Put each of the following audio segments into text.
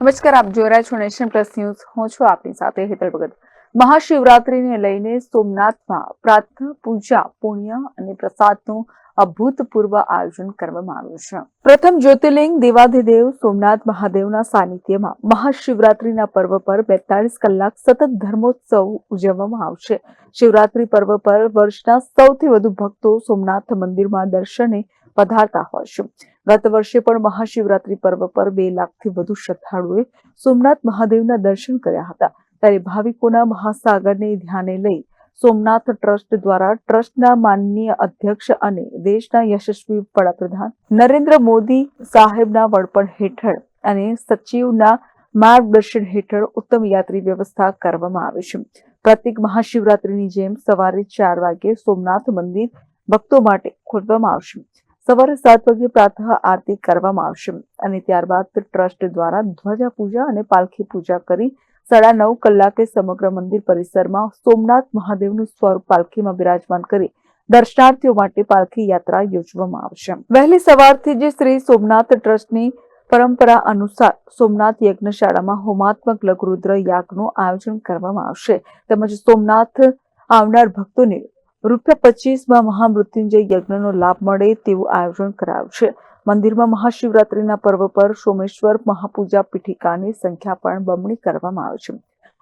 નમસ્કાર, આપ જોઈ રહ્યા છો નેશન પ્લસ ન્યૂઝ. હું છું આપની સાથે હેતલ ભગત. મહાશિવરાત્રીને લઈને સોમનાથમાં પ્રાર્થના, પૂજા, પુણ્ય અને પ્રસાદનું અભૂતપૂર્વ આયોજન કરવામાં આવ્યું છે. પ્રથમ જ્યોતિર્લિંગ દેવાધિદેવ સોમનાથ મહાદેવના સાનિધ્યમાં મહાશિવરાત્રીના પર્વ પર બેતાળીસ કલાક સતત ધર્મોત્સવ ઉજવવામાં આવશે. શિવરાત્રી પર્વ પર વર્ષના સૌથી વધુ ભક્તો સોમનાથ મંદિરમાં દર્શને પધારતા હોય છે. ગત વર્ષે પણ મહાશિવરાત્રી પર્વ પર બે લાખથી વધુ શ્રદ્ધાળુઓએ સોમનાથ મહાદેવના દર્શન કર્યા હતા. ત્યારે ભાવિકોના મહાસાગરને ધ્યાને લઈ સોમનાથ ટ્રસ્ટ દ્વારા ટ્રસ્ટના માનનીય અધ્યક્ષ અને દેશના યશસ્વી વડાપ્રધાન નરેન્દ્ર મોદી સાહેબના વડપણ હેઠળ અને સચિવના માર્ગદર્શન હેઠળ ઉત્તમ યાત્રી વ્યવસ્થા કરવામાં આવી છે. પ્રત્યેક મહાશિવરાત્રીની જેમ સવારે ચાર વાગે સોમનાથ મંદિર ભક્તો માટે ખોલવામાં આવશે. સવારે સાત વાગે પ્રાતઃ આરતી કરવામાં આવશે અને ત્યારબાદ ટ્રસ્ટ દ્વારા ધ્વજા પૂજા અને પાલખી પૂજા કરી સાડા નવ કલાકે સમગ્ર મંદિર પરિસરમાં સોમનાથ મહાદેવનું સ્વરૂપ પાલખીમાં બિરાજમાન કરી દર્શનાર્થીઓ માટે પાલખી યાત્રા યોજવામાં આવશે. વહેલી સવારથી જ શ્રી સોમનાથ ટ્રસ્ટની પરંપરા અનુસાર સોમનાથ યજ્ઞશાળામાં હોમાત્મક લઘુરુદ્ર યાગનું આયોજન કરવામાં આવશે. તેમજ સોમનાથ આવનાર ભક્તોને રૂપિયા પચીસમાં મહામૃત્યુંજય યજ્ઞનો લાભ મળે તેવું આયોજન કરાયું છે. મંદિરમાં મહાશિવરાત્રિના પર્વ પર સોમેશ્વર મહાપૂજા પીઠિકાની સંખ્યા પણ બમણી કરવામાં આવે છે.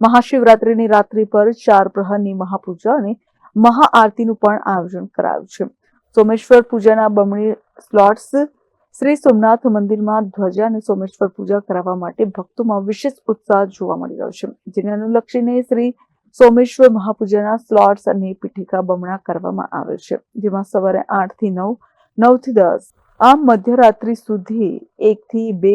મહાશિવરાત્રિની રાત્રિ પર ચાર પ્રહરની મહાપૂજા અને મહાઆરતીનું પણ આયોજન કરાયું છે. સોમેશ્વર પૂજાના બમણી સ્લોટ્સ શ્રી સોમનાથ મંદિરમાં ધ્વજા અને સોમેશ્વર પૂજા કરાવવા માટે ભક્તોમાં વિશેષ ઉત્સાહ જોવા મળી રહ્યો છે. જેને અનુલક્ષીને શ્રી સોમેશ્વર મહાપૂજાના સ્લોટ્સ અને પીઠિકા બમણા કરવામાં આવે છે, જેમાં સવારે આઠથી નવ નવથી દસ, આમ મધ્યરાત્રિ સુધી એક થી બે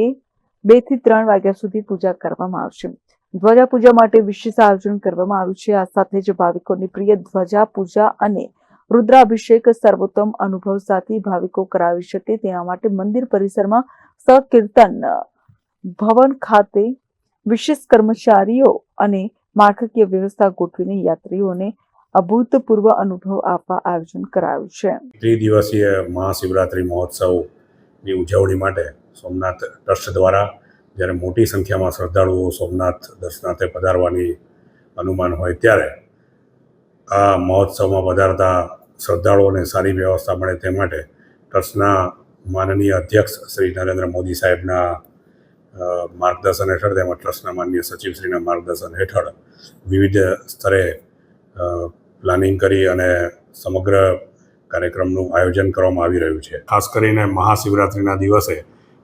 બેથી ત્રણ વાગ્યા સુધી પૂજા કરવામાં આવશે. ધ્વજા પૂજા માટે વિશેષ આયોજન કરવામાં આવ્યું છે. આ સાથે જ ભાવિકોની પ્રિય ધ્વજા પૂજા અને રુદ્રાભિષેક સર્વોત્તમ અનુભવ સાથે ભાવિકો કરાવી શકે તેના માટે મંદિર પરિસરમાં સકીર્તન ભવન ખાતે વિશેષ કર્મચારીઓ અને માળખાકીય વ્યવસ્થા ગોઠવીને યાત્રીઓને અભૂતપૂર્વ અનુભવ આપવા આયોજન કરાયું છે. ત્રિદિવસીય મહાશિવરાત્રિ મહોત્સવની ઉજવણી માટે સોમનાથ ટ્રસ્ટ દ્વારા જ્યારે મોટી સંખ્યામાં શ્રદ્ધાળુઓ સોમનાથ દર્શનાર્થે પધારવાની અનુમાન હોય ત્યારે આ મહોત્સવમાં પધારતા શ્રદ્ધાળુઓને સારી વ્યવસ્થા મળે તે માટે ટ્રસ્ટના માનનીય અધ્યક્ષ શ્રી નરેન્દ્ર મોદી સાહેબના માર્ગદર્શન હેઠળ તેમજ ટ્રસ્ટના માન્ય સચિવશ્રીના માર્ગદર્શન હેઠળ વિવિધ સ્તરે પ્લાનિંગ કરી અને સમગ્ર કાર્યક્રમનું આયોજન કરવામાં આવી રહ્યું છે. ખાસ કરીને મહાશિવરાત્રિના દિવસે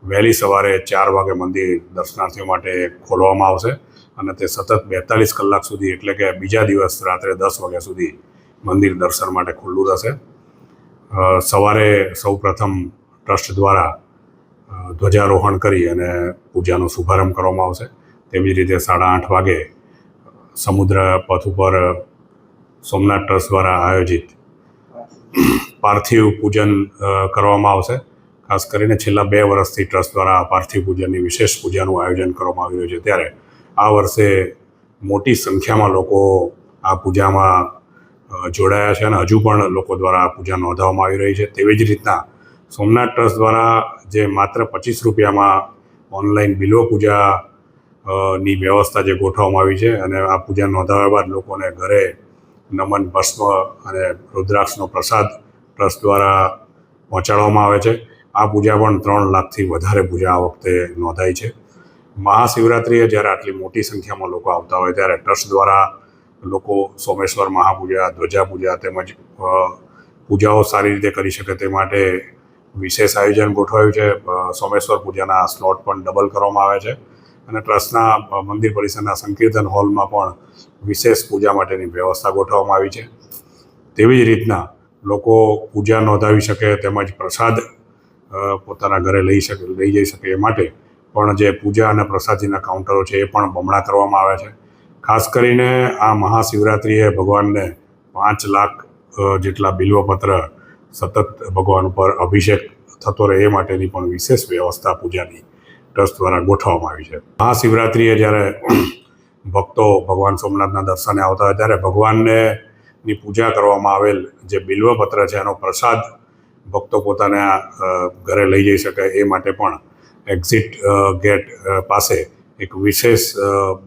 વહેલી સવારે ચાર વાગે મંદિર દર્શનાર્થીઓ માટે ખોલવામાં આવશે અને તે સતત બેતાલીસ કલાક સુધી એટલે કે બીજા દિવસ રાત્રે દસ વાગ્યા સુધી મંદિર દર્શન માટે ખુલ્લું રહેશે. સવારે સૌ પ્રથમ ટ્રસ્ટ દ્વારા ધ્વજારોહણ કરી અને પૂજાનો શુભારંભ કરવામાં આવશે. તેવી જ રીતે સાડા આઠ વાગે સમુદ્ર પથ ઉપર સોમનાથ ટ્રસ્ટ દ્વારા આયોજિત પાર્થિવ પૂજન કરવામાં આવશે. ખાસ કરીને છેલ્લા બે વર્ષથી ટ્રસ્ટ દ્વારા પાર્થિવ પૂજનની વિશેષ પૂજાનું આયોજન કરવામાં આવી રહ્યું છે. ત્યારે આ વર્ષે મોટી સંખ્યામાં લોકો આ પૂજામાં જોડાયા છે અને હજુ પણ લોકો દ્વારા આ પૂજા નોંધાવવામાં આવી રહી છે. તેવી જ રીતના સોમનાથ ટ્રસ્ટ દ્વારા જે માત્ર પચીસ રૂપિયામાં ઓનલાઈન બિલ્વ પૂજા ની વ્યવસ્થા જે ગોઠવવામાં આવી છે અને આ પૂજા નોંધાવ્યા બાદ લોકોને ઘરે નમન, ભસ્મ અને રુદ્રાક્ષનો પ્રસાદ ટ્રસ્ટ દ્વારા પહોંચાડવામાં આવે છે. આ પૂજા પણ ત્રણ લાખથી વધારે પૂજા આ વખતે નોંધાઈ છે. મહાશિવરાત્રિએ જ્યારે આટલી મોટી સંખ્યામાં લોકો આવતા હોય ત્યારે ટ્રસ્ટ દ્વારા લોકો સોમેશ્વર મહાપૂજા, ધ્વજા પૂજા તેમજ પૂજાઓ સારી રીતે કરી શકે તે માટે વિશેષ આયોજન ગોઠવાયું છે. સોમેશ્વર પૂજાના સ્લોટ પણ ડબલ કરવામાં આવે છે અને ટ્રસ્ટના મંદિર પરિસરના સંકીર્તન હોલમાં પણ વિશેષ પૂજા માટેની વ્યવસ્થા ગોઠવવામાં આવી છે. તેવી જ રીતના લોકો પૂજા નોંધાવી શકે તેમજ પ્રસાદ પોતાના ઘરે લઈ શકે, લઈ જઈ શકે એ માટે પણ જે પૂજા અને પ્રસાદીના કાઉન્ટરો છે એ પણ બમણા કરવામાં આવે છે. ખાસ કરીને આ મહાશિવરાત્રિએ ભગવાનને પાંચ લાખ જેટલા બિલ્વપત્ર સતત ભગવાન ઉપર અભિષેક થતો રહે એ માટેની પણ વિશેષ વ્યવસ્થા પૂજાની ટ્રસ્ટ દ્વારા ગોઠવવામાં આવી છે. મહાશિવરાત્રિએ જ્યારે ભક્તો ભગવાન સોમનાથના દર્શને આવતા હોય ત્યારે ભગવાનને ની પૂજા કરવામાં આવેલ જે બિલ્વપત્ર છે એનો પ્રસાદ ભક્તો પોતાના ઘરે લઈ જઈ શકે એ માટે પણ એક્ઝિટ ગેટ પાસે એક વિશેષ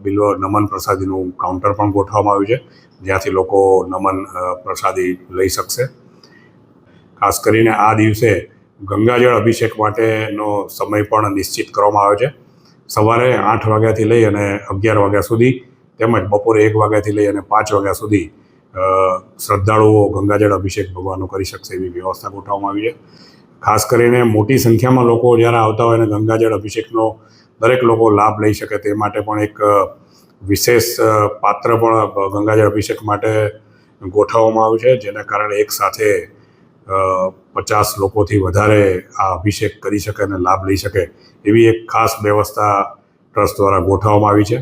બિલ્વ નમન પ્રસાદીનું કાઉન્ટર પણ ગોઠવવામાં આવ્યું છે. જ્યાંથી લોકો નમન પ્રસાદી લઈ શકશે. ખાસ કરીને આ દિવસે ગંગાજળ અભિષેક માટેનો સમય પણ નિશ્ચિત કરવામાં આવ્યો છે. સવારે આઠ વાગ્યાથી લઈ અને અગિયાર વાગ્યા સુધી તેમજ બપોરે એક વાગ્યાથી લઈ અને પાંચ વાગ્યા સુધી શ્રદ્ધાળુઓ ગંગાજળ અભિષેક ભગવાનનો કરી શકશે એવી વ્યવસ્થા ગોઠવવામાં આવી છે. ખાસ કરીને મોટી સંખ્યામાં લોકો જ્યારે આવતા હોય અને ગંગાજળ અભિષેકનો દરેક લોકો લાભ લઈ શકે તે માટે પણ એક વિશેષ પાત્ર પણ ગંગાજળ અભિષેક માટે ગોઠવવામાં આવ્યું છે. જેના કારણે એક સાથે પચાસ લોકોથી વધારે આ અભિષેક કરી શકે અને લાભ લઈ શકે એવી એક ખાસ વ્યવસ્થા ટ્રસ્ટ દ્વારા ગોઠવવામાં આવી છે.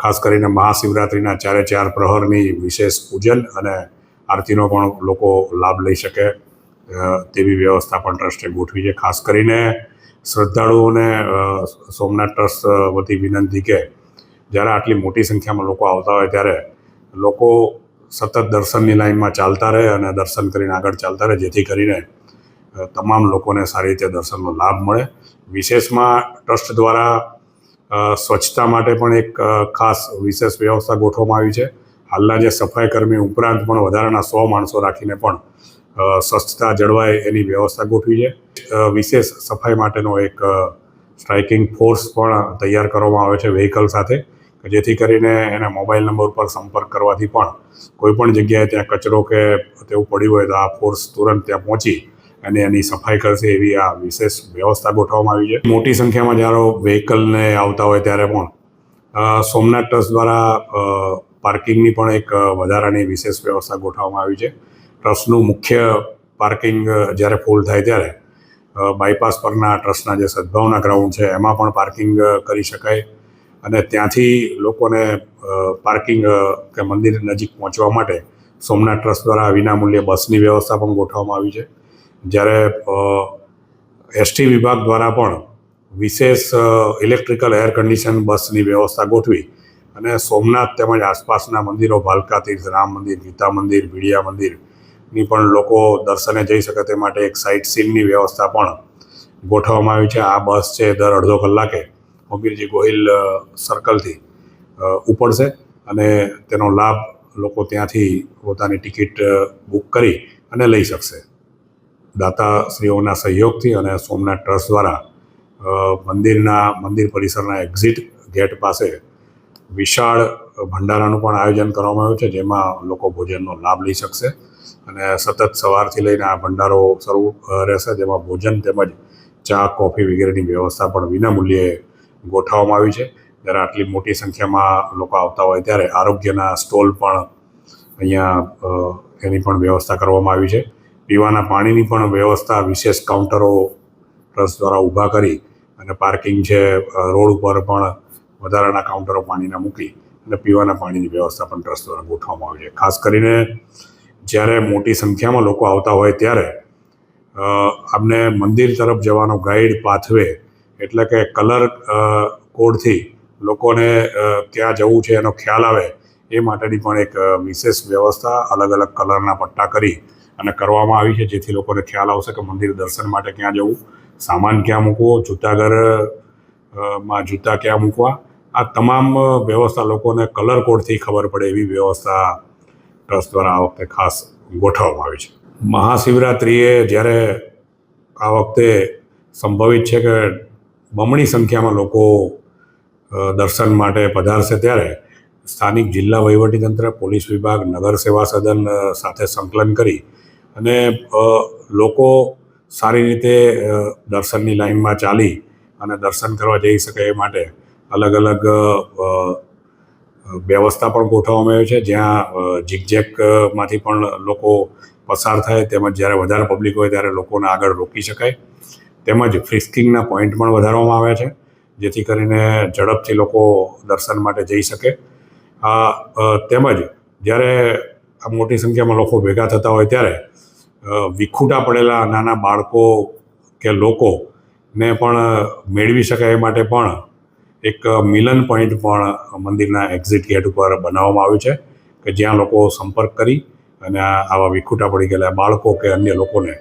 ખાસ કરીને મહાશિવરાત્રિના ચારે ચાર પ્રહરની વિશેષ પૂજન અને આરતીનો પણ લોકો લાભ લઈ શકે તેવી વ્યવસ્થા પણ ટ્રસ્ટે ગોઠવી છે. ખાસ કરીને શ્રદ્ધાળુઓને સોમનાથ ટ્રસ્ટ વતી વિનંતી કે જ્યારે આટલી મોટી સંખ્યામાં લોકો આવતા હોય ત્યારે લોકો સતત દર્શનની લાઈનમાં ચાલતા રહે અને દર્શન કરીને આગળ ચાલતા રહે, જેથી કરીને તમામ લોકોને સારી રીતે દર્શનનો લાભ મળે. વિશેષમાં ટ્રસ્ટ દ્વારા સ્વચ્છતા માટે પણ એક ખાસ વિશેષ વ્યવસ્થા ગોઠવવામાં આવી છે. હાલના જે સફાઈ કર્મી ઉપરાંત પણ વધારાના સો માણસો રાખીને પણ સ્વચ્છતા જળવાય એની વ્યવસ્થા ગોઠવી છે. વિશેષ સફાઈ માટેનો એક સ્ટ્રાઇકિંગ ફોર્સ પણ તૈયાર કરવામાં આવે છે વ્હીકલ સાથે. જેથી કરીને એના મોબાઈલ નંબર પર સંપર્ક કરવાથી પણ કોઈ પણ જગ્યાએ ત્યાં કચરો કે તેવું પડ્યું હોય તો આ ફોર્સ તુરંત ત્યાં પહોંચી અને એની સફાઈ કરશે એવી આ વિશેષ વ્યવસ્થા ગોઠવવામાં આવી છે. મોટી સંખ્યામાં જ્યારે વ્હીકલને આવતા હોય ત્યારે પણ સોમનાથ ટ્રસ્ટ દ્વારા પાર્કિંગની પણ એક વધારાની વિશેષ વ્યવસ્થા ગોઠવવામાં આવી છે. ટ્રસ્ટનું મુખ્ય પાર્કિંગ જ્યારે ફૂલ થાય ત્યારે બાયપાસ પરના ટ્રસ્ટના જે સદભાવના ગ્રાઉન્ડ છે, એમાં પણ પાર્કિંગ કરી શકાય. અને ત્યાંથી લોકોને પાર્કિંગ કે મંદિર નજીક પહોંચવા માટે સોમનાથ ટ્રસ્ટ દ્વારા વિનામૂલ્યે બસની વ્યવસ્થા પણ ગોઠવવામાં આવી છે. જ્યારે એસટી વિભાગ દ્વારા પણ વિશેષ ઇલેક્ટ્રિકલ એર કન્ડિશન બસની વ્યવસ્થા ગોઠવી અને સોમનાથ તેમજ આસપાસના મંદિરો, ભાલકા તીર્થ, રામ મંદિર, ગીતા મંદિર, ભીડિયા મંદિરની પણ લોકો દર્શને જઈ શકે તે માટે એક સાઇટ સીનની વ્યવસ્થા પણ ગોઠવવામાં આવી છે. આ બસ છે દર અડધો કલાકે. હમીરજી ગોહિલ સર્કલથી ઉપડશે અને તેનો લાભ લોકો ત્યાંથી પોતાની ટિકિટ બુક કરી અને લઈ શકશે. દાતાશ્રીઓના સહયોગથી અને સોમનાથ ટ્રસ્ટ દ્વારા મંદિરના, મંદિર પરિસરના એક્ઝિટ ગેટ પાસે વિશાળ ભંડારાનું પણ આયોજન કરવામાં આવ્યું છે, જેમાં લોકો ભોજનનો લાભ લઈ શકશે અને સતત સવારથી લઈને આ ભંડારો શરૂ રહેશે, જેમાં ભોજન તેમજ ચા, કોફી વગેરેની વ્યવસ્થા પણ વિનામૂલ્યે ગોઠવવામાં આવી છે. જ્યારે આટલી મોટી સંખ્યામાં લોકો આવતા હોય ત્યારે આરોગ્યના સ્ટોલ પણ અહીંયા એની પણ વ્યવસ્થા કરવામાં આવી છે. પીવાના પાણીની પણ વ્યવસ્થા વિશેષ કાઉન્ટરો ટ્રસ્ટ દ્વારા ઊભા કરી અને પાર્કિંગ છે રોડ ઉપર પણ વધારાના કાઉન્ટરો પાણીના મૂકી અને પીવાના પાણીની વ્યવસ્થા પણ ટ્રસ્ટ દ્વારા ગોઠવવામાં આવી છે. ખાસ કરીને જ્યારે મોટી સંખ્યામાં લોકો આવતા હોય ત્યારે આપને મંદિર તરફ જવાનો ગાઈડ પાથવે એટલે કે કલર કોડથી લોકોને ક્યાં જવું છે એનો ખ્યાલ આવે, એ માટેની પણ એક વિશેષ વ્યવસ્થા અલગ અલગ કલરના પટ્ટા કરી અને કરવામાં આવી છે, જેથી લોકોને ખ્યાલ આવશે કે મંદિર દર્શન માટે ક્યાં જવું. સામાન ક્યાં મૂકવો જૂતાઘરમાં જૂતા ક્યાં મૂકવા. આ તમામ વ્યવસ્થા લોકોને કલર કોડથી ખબર પડે એવી વ્યવસ્થા ટ્રસ્ટ દ્વારા આ વખતે ખાસ ગોઠવવામાં આવી છે. મહાશિવરાત્રિએ જ્યારે આ વખતે સંભવિત છે કે બમણી સંખ્યામાં લોકો દર્શન માટે પધારશે ત્યારે સ્થાનિક જિલ્લા વહીવટીતંત્ર, પોલીસ વિભાગ, નગર સેવા સદન સાથે સંકલન કરી અને લોકો સારી રીતે દર્શનની લાઈનમાં ચાલી અને દર્શન કરવા જઈ શકે એ માટે અલગ અલગ વ્યવસ્થા પણ ગોઠવવામાં આવી છે. જ્યાં ઝિકઝેકમાંથી પણ લોકો પસાર થાય તેમજ જ્યારે વધારે પબ્લિક હોય ત્યારે લોકોને આગળ રોકી શકાય. તેમજ ફ્રિસ્કિંગના પોઈન્ટ પણ વધારવામાં આવ્યા છે, જેથી કરીને ઝડપથી લોકો દર્શન માટે જઈ શકે. આ તેમજ જ્યારે આ મોટી સંખ્યામાં લોકો ભેગા થતા હોય ત્યારે વિખૂટા પડેલા નાના બાળકો કે લોકોને પણ મેળવી શકાય એ માટે પણ એક મિલન પોઈન્ટ પણ મંદિરના એક્ઝિટ ગેટ ઉપર બનાવવામાં આવ્યું છે, કે જ્યાં લોકો સંપર્ક કરી અને આવા વિખૂટા પડી ગયેલા બાળકો કે અન્ય લોકોને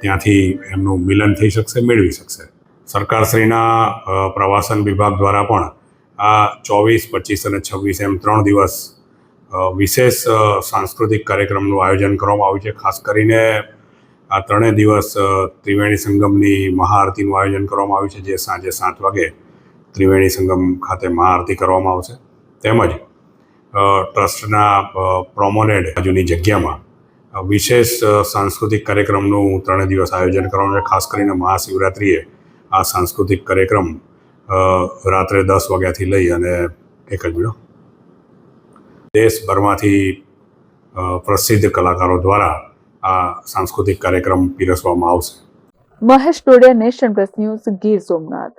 ત્યાંથી એમનું મિલન થઈ શકશે, મેળવી શકશે. સરકારશ્રીના પ્રવાસન વિભાગ દ્વારા પણ આ ચોવીસ, પચીસ અને છવ્વીસ એમ ત્રણ દિવસ વિશેષ સાંસ્કૃતિક કાર્યક્રમનું આયોજન કરવામાં આવ્યું છે. ખાસ કરીને આ ત્રણેય દિવસ ત્રિવેણી સંગમની મહાઆરતીનું આયોજન કરવામાં આવ્યું છે, જે સાંજે સાત વાગે ત્રિવેણી સંગમ ખાતે મહાઆરતી કરવામાં આવશે. તેમજ ટ્રસ્ટના પ્રોમોનેડ બાજુની જગ્યામાં વિશેષ સાંસ્કૃતિક કાર્યક્રમનું ત્રણ દિવસ આયોજન કરવાનું છે. ખાસ કરીને મહાશિવરાત્રિએ આ સાંસ્કૃતિક કાર્યક્રમ રાત્રે દસ વાગ્યાથી લઈ અને એક જ મિનિટ. દેશભરમાંથી પ્રસિદ્ધ કલાકારો દ્વારા આ સાંસ્કૃતિક કાર્યક્રમ પીરસવામાં આવશે. Mahesh Todiya nation press news, Gir Somnath.